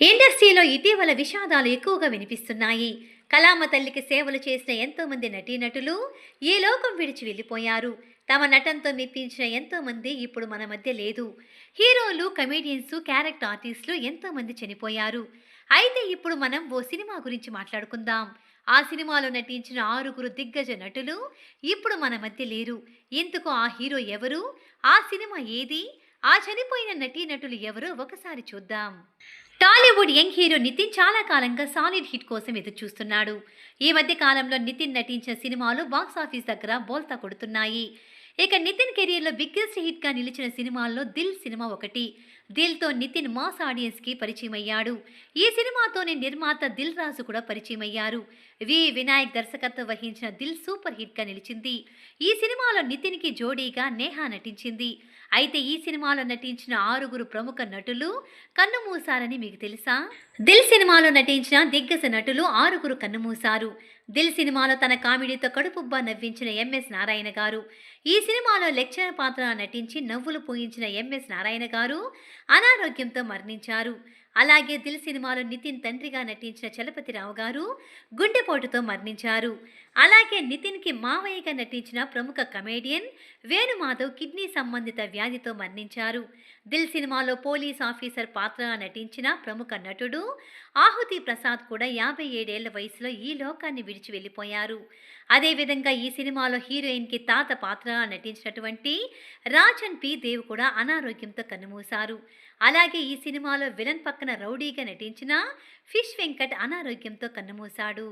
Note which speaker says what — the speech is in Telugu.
Speaker 1: ఇండస్ట్రీలో ఇటీవల విషాదాలు ఎక్కువగా వినిపిస్తున్నాయి. కళామ తల్లికి సేవలు చేసిన ఎంతోమంది నటీనటులు ఈ లోకం విడిచి వెళ్ళిపోయారు. తమ నటనతో మెప్పించిన ఎంతోమంది ఇప్పుడు మన మధ్య లేదు. హీరోలు కమేడియన్స్ క్యారెక్టర్ ఆర్టిస్టులు ఎంతోమంది చనిపోయారు. అయితే ఇప్పుడు మనం ఓ సినిమా గురించి మాట్లాడుకుందాం. ఆ సినిమాలో నటించిన ఆరుగురు దిగ్గజ నటులు ఇప్పుడు మన మధ్య లేరు. ఇందుకు ఆ హీరో ఎవరు? ఆ సినిమా ఏది? ఆ చనిపోయిన నటీనటులు ఎవరో? ఒకసారి చూద్దాం. టాలీవుడ్ యంగ్ హీరో నితిన్ చాలా కాలంగా సాలిడ్ హిట్ కోసం ఎదురు చూస్తున్నాడు ఈ మధ్య కాలంలో నితిన్ నటించిన సినిమాలు బాక్స్ ఆఫీస్ దగ్గర బోల్తా కొడుతున్నాయి. ఇక నితిన్ కెరీర్లో బిగ్గెస్ట్ హిట్గా నిలిచిన సినిమాల్లో దిల్ సినిమా ఒకటి. దిల్తో నితిన్ మాస్ ఆడియన్స్కి పరిచయం అయ్యాడు ఈ సినిమాతోనే నిర్మాత దిల్ రాజు కూడా పరిచయం అయ్యారు వి వినాయక్ దర్శకత్వం వహించిన దిల్ సూపర్ హిట్గా నిలిచింది. ఈ సినిమాలో నితిన్కి జోడీగా నేహా నటించింది. అయితే ఈ సినిమాలో నటించిన ఆరుగురు ప్రముఖ నటులు కన్నుమూసారని మీకు తెలుసా? దిల్ సినిమాలో నటించిన దిగ్గజ నటులు ఆరుగురు కన్నుమూశారు. దిల్ సినిమాలో తన కామెడీతో కడుపుబ్బా నవ్వించిన ఎంఎస్ నారాయణ గారు. ఈ సినిమాలో లెక్చరర్ పాత్ర నటించి నవ్వులు పోయించిన ఎంఎస్ నారాయణ గారు అనారోగ్యంతో మరణించారు. అలాగే దిల్ సినిమాలో నితిన్ తండ్రిగా నటించిన చలపతిరావు గారు గుండెపోటుతో మరణించారు. అలాగే నితిన్కి మావయ్యగా నటించిన ప్రముఖ కమేడియన్ వేణుమాధవ్ కిడ్నీ సంబంధిత వ్యాధితో మరణించారు. దిల్ సినిమాలో పోలీస్ ఆఫీసర్ పాత్ర నటించిన ప్రముఖ నటుడు ఆహుతి ప్రసాద్ కూడా యాభై ఏడేళ్ళ వయసులో ఈ లోకాన్ని విడిచి వెళ్ళిపోయారు. అదేవిధంగా ఈ సినిమాలో హీరోయిన్కి తాత పాత్రగా నటించినటువంటి రాజన్ పి దేవ్ కూడా అనారోగ్యంతో కన్నుమూశారు. అలాగే ఈ సినిమాలో విలన్ పక్క పక్కన రౌడీగా నటించిన ఫిష్ వెంకట్ అనారోగ్యంతో కన్నుమూశాడు.